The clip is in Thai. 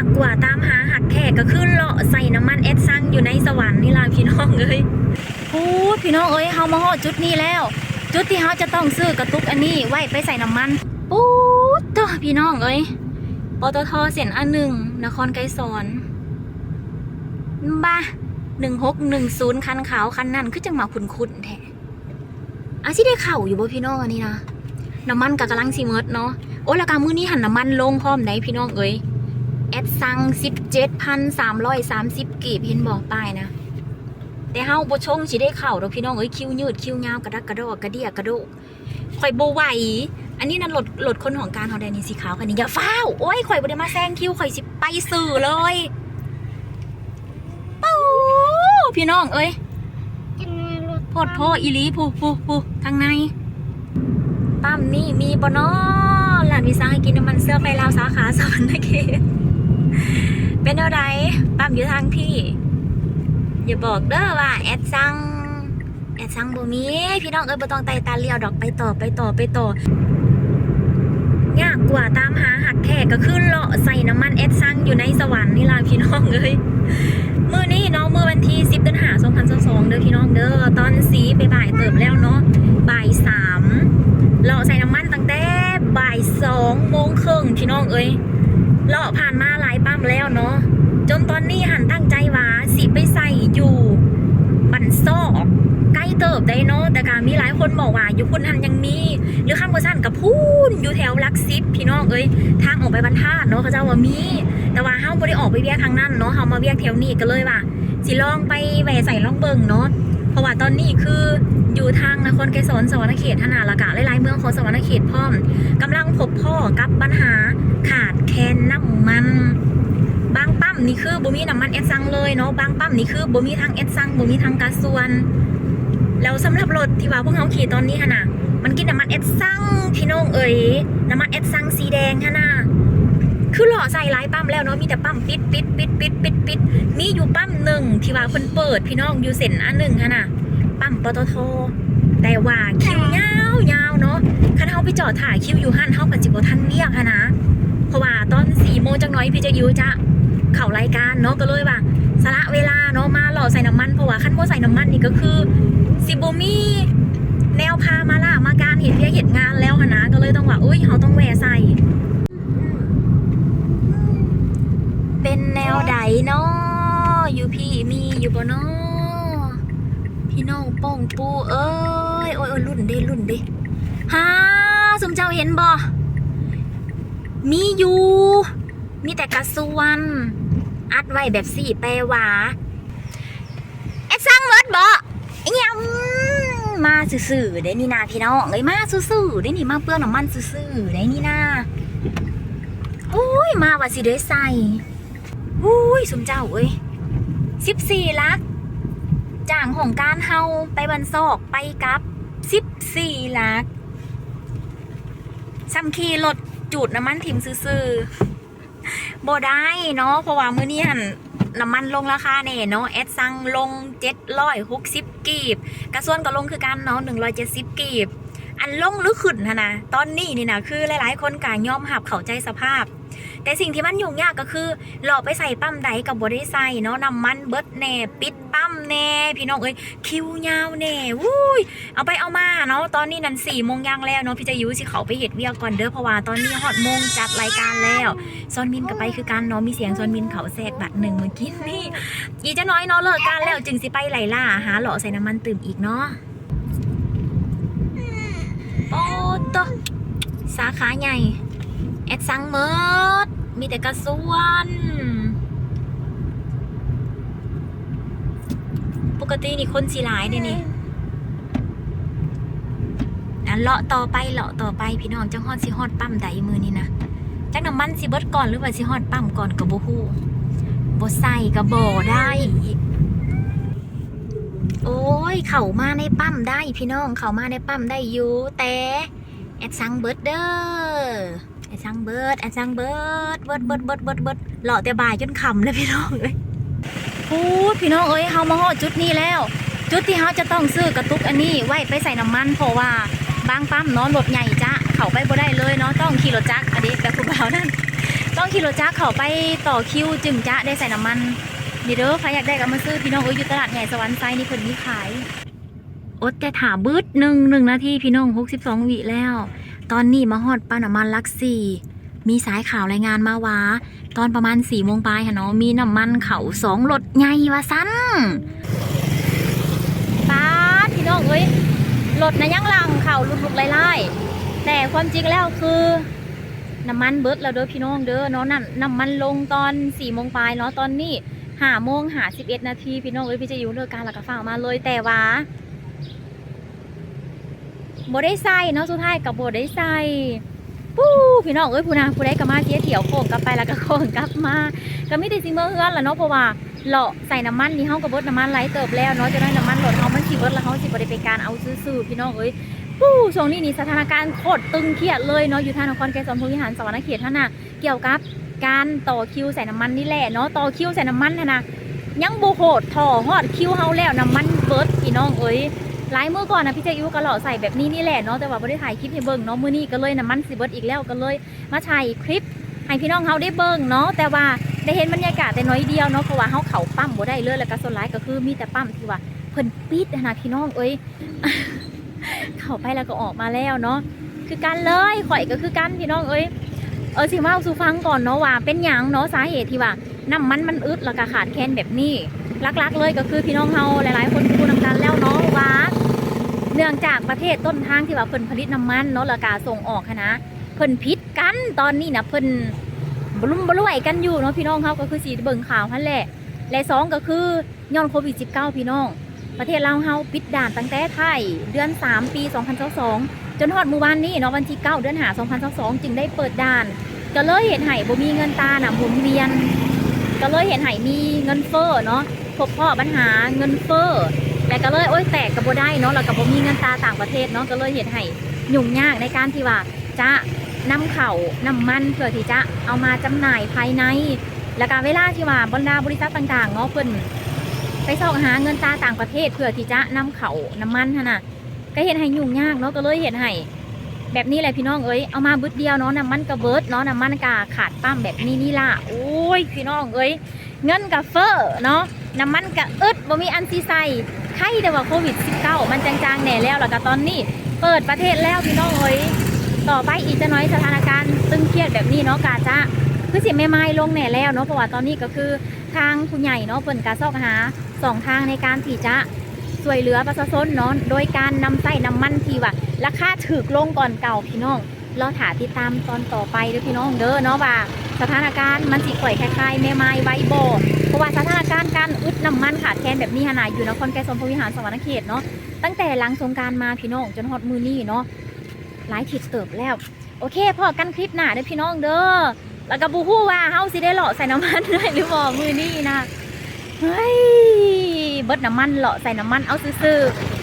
ากกว่าตามหาหักแขกก็คือเลาะใส่น้ำมันเอสซังอยู่ในสวรรค์นี่ล่ะพี่น้องเอ้ยพูดพี่น้องเอ้ยเฮามาฮอดจุดนี้แล้ว จุดที่เฮาจะต้องซื้อกระตุกอันนี้ไว้ไปใส่น้ำมันปู๊ดเด้อพี่น้องเอ้ยปตทเส้นอันหนึ่งนครไกรสอนบ้าหนึ่งหกหนึ่งศูนย์คันขาวคันนั้นคือจังมาคุ้นๆแท้อาสิได้เข่าอยู่บ่พี่น้องอันนี้นะน้ำมันกะกำลังสิเมิดเนาะโอ้แล้วกามื้อนี้หันน้ำมันลงพร้อมได้พี่น้องเอ้ย แอดสั่ง17,330กีบเห็นบอกป้ายนะ แต่เฮาบ่ชงสิได้เข้าดอกพี่น้องเอ้ยคิวยืดคิวยาวกระดักกระโดดกระเดียกระโดดข่อยบ่ไหวอันนี้นั่นรถรถคนของการเฮาได้นี่สีขาวคันนี้อย่าฟ้าวโอ้ยข่อยบ่ได้มาแซงคิวข่อยสิไปสื่อเลยปูพี่น้องเอ้ยพดโพอีลีผู้ผู้ผู้ทางในปั๊มนี่มีบ่น้อร้านวิสาให้กินน้ำมันเสื้อไฟลาวสาขาสวรรค์เขต เป็นอะไรปั๊มอยู่ทางพี่ อย่าบอกเด้อว่าแอดซังแอดซังบ่มีพี่น้องเอ้ยบ่ต้องไต่ตาเลียวดอกไปต่อไปต่อไปต่อยากกว่าตามหาหักแขกก็คือเลาะใส่น้ำมันแอดซังอยู่ในสวรรค์นี่ล่ะพี่น้องเอ้ยมือนี้เนาะมือวันที่10เดือนหา2022เด้อพี่น้องเด้อตอนสีไปบ่ายเติบแล้วเนาะบ่ายสามเลาะใส่น้ำมันตั้งแต่บ่ายสองโมงครึ่งพี่น้องเอ้ย เลาะผ่านมาหลายปั๊มแล้วเนาะจนตอนนี้หันตั้งใจว่าสิไปใส่อยู่บันซอกใกล้เติบได้เนาะแต่การมีหลายคนบอกว่าอยู่พุ่นหันยังมี หรือข้ามกระสั้นกับพูนอยู่แถวลักซิปพี่น้องเอ้ยทางออกไปบรรทัดเนาะเขาเจ้าว่ามี แต่ว่าเฮาบ่ได้ออกไปเวียกทางนั้นเนาะเฮามาเวียกแถวนี้ก็เลยว่าสิลองไปแหวใส่ล่องเบิงเนาะเพราะว่าตอนนี้คืออยู่ทางนครไกรสอนสวรรณเขตธนาละกะหลายๆเมืองของสวรรณเขตพร้อมกำลังพบพ่อกับปัญหา ขาดแคลนน้ำมัน บางปั๊มนี่คือบ่มีน้ำมันเอสซังเลยเนาะบางปั๊มนี่คือบ่มีทางเอสซังบ่มีทางกาส่วนแล้วสำหรับรถที่ว่าพวกเขาขี่ตอนนี้ฮะน่ะมันกินน้ำมันเอสซังพี่น้องเอ๋ยน้ำมันเอสซังสีแดงฮะน่ะคือหล่อใส่หลายปั๊มแล้วเนาะมีแต่ปั๊มปิดปิดปิดปิดปิดปิดมีอยู่ปั๊มหนึ่งที่ว่าเพิ่นเปิดพี่น้องอยู่เส้นอันหนึ่งฮะน่ะปั๊มปตทแต่ว่าคิวยาวยาวเนาะคันเฮาไปจอดถ่ายคิวอยู่หันเฮาปัจจิบทันเรียกฮะนะ เพราะว่าตอนสี่โมงจังน้อยพี่จะยูจะเข้ารายการเนาะก็เลยว่าสละเวลาเนาะมาหล่อใส่น้ำมันเพราะว่าคันบ่ใส่น้ำมันนี่ก็คือสิบ่มีแนวพามาล่ามาการเห็นเพียเห็นงานแล้วนะก็เลยต้องว่าอุ้ยเฮาต้องแวะใส่ เป็นแนวใดเนาะอยู่พี่มีอยู่บ่เนาะพี่น้องป้องปูเอ้ยโอ้ยโอ้ยรุ่นเด้รุ่นเด้ฮ่าสมเจ้าเห็นบ่ มีอยู่ มีแต่กระสวนอัดไว้แบบสี่แปลว่าแอดสร้างเมิดบ่ไอ้ยังมาซื่อๆได้นี่นาพี่น้องเอ้ยมาซื่อๆได้นี่มาเปื้อนน้ำมันซื่อๆได้นี่นาโอ้ยมาว่าสิได้ใส่อุ้ยสมเจ้าเอ้ยสิบสี่ลักจ่างของการเฮาไปบันซอกไปกับสิบสี่ลักซ้ำขี่รถ จูดน้ำมันถิ่มซื่อๆบ่ได้เนาะเพราะว่ามื้อนี้หันน้ำมันลงราคาแน่เนาะแอดสั่งลงเจ็ดร้อยหกสิบกีบ กระส่วนก็ลงคือกันเนาะหนึ่งร้อยเจ็ดสิบกีบ อันลงหรือขึ้นนะนะตอนนี้นี่นะคือหลายๆ คนกายอมหับเข้าใจสภาพ แต่สิ่งที่มันยุ่งยากก็คือหลอไปใส่ปั๊มใดกับบได้ใส่เนาะน้ำมันเบิดแน่ปิดปั๊มแน่พี่น้องเอ้ยคิวยาวแน่วุ้ยเอาไปเอามาเนาะตอนนี้นั่นสี่โมงยังแล้วเนาะพี่จะยุสิเขาไปเห็ดเวียก่อนเด้อเพราะว่าตอนนี้ฮอดโมงจัดรายการแล้วซอนมินก็ไปคือการเนาะมีเสียงซอนมินเขาแทรกบัตรหนึ่งเมื่อกี้นี่อีจะน้อยเนาะเลิกการแล้วจึงสิไปไหลล่าหาหล่อใส่น้ำมันตื่มอีกเนาะโอ้ตสาขาใหญ่ แอดซังเมิดมีแต่กระส่วนปกตินี่คนสีหลายเนี่ยนี่อะเลาะต่อไปเลาะต่อไปพี่น้องจังฮอดสิฮอดปั๊มใดมือนี่นะจักน้ำมันสิเบิดก่อนหรือว่าสิฮอดปั๊มก่อนกับบ่ฮู้บ่ใส่กับบ่ได้ โอ้ย เข้ามาในปั๊มได้พี่น้อง เข้ามาในปั๊มได้อยู่แต่แอดซังเบิดเดอไอ้ ช่างเบิร์ดไอ้ช่างเบิร์ดเบิร์ดเบิร์ดเบิร์ดเบิดเบิดหล่อแต่บ่ายจนคำเลยพี่น้องเอ้ยพูดพี่น้องเอ้ยเฮามาฮอดจุดนี้แล้ว จุดที่เฮาจะต้องซื้อกระตุกอันนี้ไว้ไปใส่น้ำมันเพราะว่าบางปั๊มเนาะรถใหญ่จ้ะเข้าไปบ่ได้เลยเนาะต้องขี่รถจักรอันนี้แบบผู้บ่าวนั่นต้องขี่รถจักรเข้าไปต่อคิวจึงจะได้ใส่น้ำมันนี่เด้อใครอยากได้ก็มาซื้อพี่น้องเอ้ยอยู่ตลาดใหญ่สวรรค์ไซนี่เพิ่นมีขายอดแต่ถาบืดหนึ่งหนึ่งนาทีพี่น้องหกสิบสองวิแล้ว ตอนนี้มาฮอดป้าน้ำมันลักสี่มีสายข่าวรายงานมาว่าตอนประมาณสี่โมงปลายค่ะเนาะมีน้ำมันเขาสองรถใหญ่ว่าสั้นป้าพี่น้องเอ้ยรถนะยังหลังเข่าลุกๆไล่ๆแต่ความจริงแล้วคือน้ำมันเบิดแล้วเด้อพี่น้องเด้อเนาะนั่นน้ำมันลงตอนสี่โมงปลายเนาะตอนนี้ห้าโมงห้าสิบเอ็ดนาทีพี่น้องเอ้ยพี่จะอยู่เลิกการแล้วก็ฝามาเลยแต่ว่า บ่ได้ใส่เนาะสุดท้ายกับบ่ได้ใส่ปู้พี่น้องเอ้ยผู้นาผู้ใดก็มาเที่ยเที่ยวโค้งกลับไปแล้วก็โค้งกลับมาก็มีแต่สิเมื่อเฮือนละเนาะเพราะว่าเลาะใส่น้ำมันนี่เฮาก็เบิดน้ำมันไหลเติบแล้วเนาะจะได้น้ำมันรถเฮามันสิเบิดแล้วเฮาสิบ่ได้ไปการเอาซื่อๆพี่น้องเอ้ยปู้ช่วงนี้นี่สถานการณ์โคตรตึงเครียดเลยเนาะอยู่ทางนครไกรสอนภูมิหารสวรรณเขตท่านน่ะเกี่ยวกับการต่อคิวใส่น้ำมันนี่แหละเนาะต่อคิวใส่น้ำมันน่ะนะยังบูโหดถ่อฮอดคิวเฮาแล้วน้ำมันเบิดพี่น้องเอ้ย หลายมื้อก่อนนะพี่เจอิวก็หล่อใส่แบบนี้นี่แหละเนาะแต่ว่าบ่ได้ถ่ายคลิปให้เบิ่งเนาะมื้อนี้ก็เลยน้ำมันสิเบิดอีกแล้วก็เลยมาถ่ายคลิปให้พี่น้องเฮาได้เบิ่งเนาะแต่ว่าได้เห็นบรรยากาศแต่น้อยเดียวเนาะเพราะว่าเฮาเขาปั๊มบ่ได้เลยแล้วก็ส่วนหลายก็คือมีแต่ปั๊มที่ว่าเพิ่นปิดนะพี่น้องเอ้ยเข้าไปแล้วก็ออกมาแล้วเนาะคือกันเลยข่อยก็คือกันพี่น้องเอ้ยเออสิว่าสู่ฟังก่อนเนาะว่าเป็นหยังเนาะสาเหตุที่ว่าน้ำมันมันอึดแล้วก็ขาดแคลนแบบนี้ลักๆเลยก็คือพี่น้องเฮาหลายๆ คนพูดนำกันแล้วเนาะว่า เนื่องจากประเทศต้นทางที่ว่าเพิ่นผลิตน้ำมันเนาะแล้วก็ส่งออกหั้นะเพิ่นพิษกันตอนนี้นะเพิ่นบลุ่มบลุ่ยกันอยู่เนาะพี่น้องเขาก็คือสีเบิ่งข่าวนั่นแหละ และสองก็คือย้อนโควิด -19 พี่น้อง ประเทศลาเฮาปิดด่านตั้งแต่ไทยเดือน 3 ปี 2022 จนฮอดเมื่อวานนี้เนาะวันที่ 9 เดือนหา2022 จึงได้เปิดด่าน ก็เลยเห็นไห้บ่มีเงินตาน่ะหมุนเวียน ก็เลยเห็นไห้มีเงินเฟ้อเนาะพบพ่อปัญหาเงินเฟ้อ แต่ก็เลยโอ๊ยแตกก็บ่ได้เนาะแล้วก็บมีเงินตาต่างประเทศเนาะก็เลยเห็นไห้ยุ่งยากในการที่ว่าจะนำเข้าน้ำมันเพื่อที่จะเอามาจำหน่ายภายใน แล้วก็เวลาที่ว่าบรรดาบริษัทต่างๆเนาะเพิ่นไปเสาะหาเงินตาต่างประเทศ เพื่อที่จะนำเข่าน้ำมันหั่นน่ะก็เห็นให้ยุ่งยากเนาะก็เลยเห็นให้แบบนี้แหละพี่น้องเอ้ยเอามาบึดเดียวเนาะน้ำมันกระเบิดเนาะน้ำมันกาขาดปั้มแบบนี้นี่ล่ะโอ้ยพี่น้องเอ้ยเงินกะเฟ้อเนาะน้ำมันกะอึดบ่มีอันซีใสไข้แต่ว่าโควิด -19 มันจางๆแหน่แล้วแล้วก็ตอนนี้เปิดประเทศแล้วพี่น้องเอ้ยต่อไปอีกจะน้อยสถานการณ์ตึงเครียดแบบนี้เนาะกาจะคือสิไม่ไม้ลงแหน่แล้วเนาะเพราะว่าตอนนี้ก็คือทางผู้ใหญ่เนาะเปิ่นกาซอกหาสองทางในการที่จะช่วยเหลือประชาชนเนาะโดยการนำไส้น้ำมันที่ว่าราคาถือลงก่อนเก่าพี่น้องเราถาติดตามตอนต่อไปเด้อพี่น้องเด้อเนาะว่าสถานการณ์มันสิข่อยคล้ายๆแม่ไม้ไวโบเพราะ ว่าสถานการณ์การอึดน้ำมันขาดแคลนแบบนี้ขนาดอยู่นครไกรสอนพวิหารสวรรคเขตเนาะตั้งแต่หลังสงกรารมาพี่น้องจนฮอดมือนี้เนาะหลายทิศเติบแล้ว โอเคพอกันคลิปหน้าเด้อพี่น้องเด้อแล้วก็บูฮู้ว่าเฮาสิได้หล่อใส่น้ำมันได้หรือบ่มือนี้นะเฮ้ยเบิดน้ำมันเหลาะใส่น้ำมันเอาซื่อๆ